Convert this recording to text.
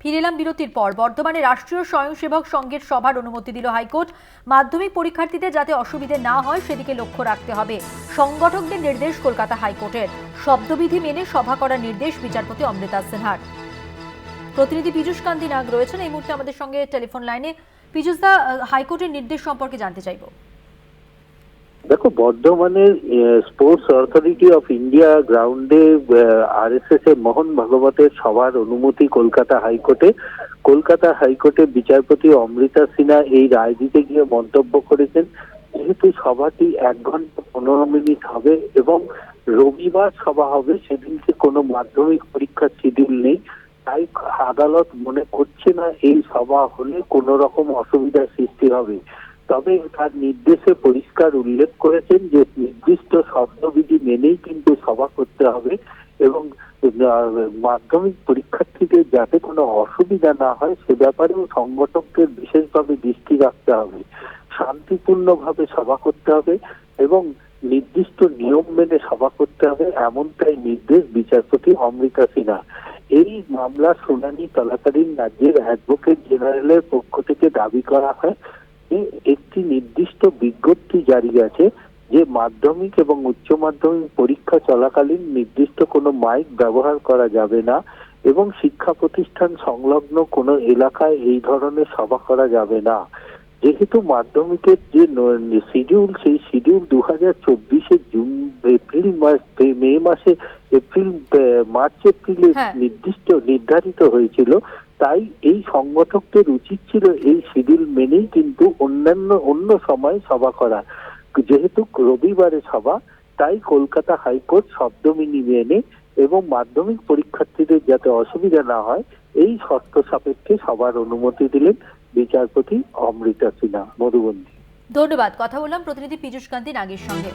ফিরে এলাম বিরতির পর। বর্ধমানে রাষ্ট্রীয় স্বয়ংসেবক সংঘের সভার অনুমতি দিল হাইকোর্ট। মাধ্যমিক পরীক্ষার্থীদের যাতে অসুবিধে না হয়, সেদিকে লক্ষ্য রাখতে হবে। সংগঠকদের নির্দেশ কলকাতা হাইকোর্টের। শব্দবিধি মেনে সভা করার নির্দেশ বিচারপতি অমৃতা সিনহার। প্রতিনিধি পীযূষ কান্তি নাগ রয়েছেন। এই মুহূর্তে আমাদের সঙ্গে টেলিফোন লাইনে। পীযূষ দা হাইকোর্টের নির্দেশ সম্পর্কে জানতে চাইব। দেখো বর্ধমানের স্পোর্টস অথরিটি অফ ইন্ডিয়া গ্রাউন্ডে আর এস এস এর মোহন ভাগবতের সভার অনুমতি কলকাতা হাইকোর্টে। কলকাতা হাইকোর্টে বিচারপতি অমৃতা সিনহা এই রায় দিতে গিয়ে মন্তব্য করেছেন। যেহেতু সভাটি এক ঘণ্টা পনেরো মিনিট হবে এবং রবিবার সভা হবে, সেদিনকে কোনো মাধ্যমিক পরীক্ষার শিডিউল নেই, তাই আদালত মনে করছে না এই সভা হলে কোনো রকম অসুবিধার সৃষ্টি হবে। তবে তার নির্দেশে পরিষ্কার উল্লেখ করেছেন যে নির্দিষ্ট শব্দবিধি মেনেই কিন্তু সভা করতে হবে এবং মাধ্যমিক পরীক্ষার্থীদের যাতে কোনো অসুবিধা না হয় সে ব্যাপারেও সংগঠকদের বিশেষভাবে দৃষ্টি রাখতে হবে। শান্তিপূর্ণভাবে সভা করতে হবে এবং নির্দিষ্ট নিয়ম মেনে সভা করতে হবে এমনটাই নির্দেশ বিচারপতি অমৃতা সিনহা। এই মামলা শুনানি চলাকালীন রাজ্যের অ্যাডভোকেট জেনারেলের পক্ষ থেকে দাবি করা হয়। একটি নির্দিষ্ট বিজ্ঞপ্তি জারি আছে যে মাধ্যমিক এবং উচ্চ মাধ্যমিক পরীক্ষা চলাকালীন নির্দিষ্ট কোনো মাইক ব্যবহার করা যাবে না এবং শিক্ষা প্রতিষ্ঠান সংলগ্ন কোনো এলাকায় এই ধরনের সভা করা যাবে না। যেহেতু মাধ্যমিকের যে শিডিউল সেই শিডিউল দু হাজার চব্বিশে জুন এপ্রিল মাস মে মাসে এপ্রিল মার্চ এপ্রিলে হ্যাঁ। নির্দিষ্ট নির্ধারিত হয়েছিল তাই এই সংগঠকদের উচিত ছিল এই শিডিউল মেনেই কিন্তু অন্যান্য অন্য সময় সভা করা যেহেতু রবিবারে সভা তাই কলকাতা হাইকোর্ট শব্দমিনি মেনে এবং মাধ্যমিক পরীক্ষার্থীদের যাতে অসুবিধা না হয় এই শর্ত সাপেক্ষে সবার অনুমতি দিলেন বিচারপতি অমৃতা সিনহা, মধুবন্দী। ধন্যবাদ। কথা বললাম প্রতিনিধি পীযূষ কান্তি নাগের সঙ্গে।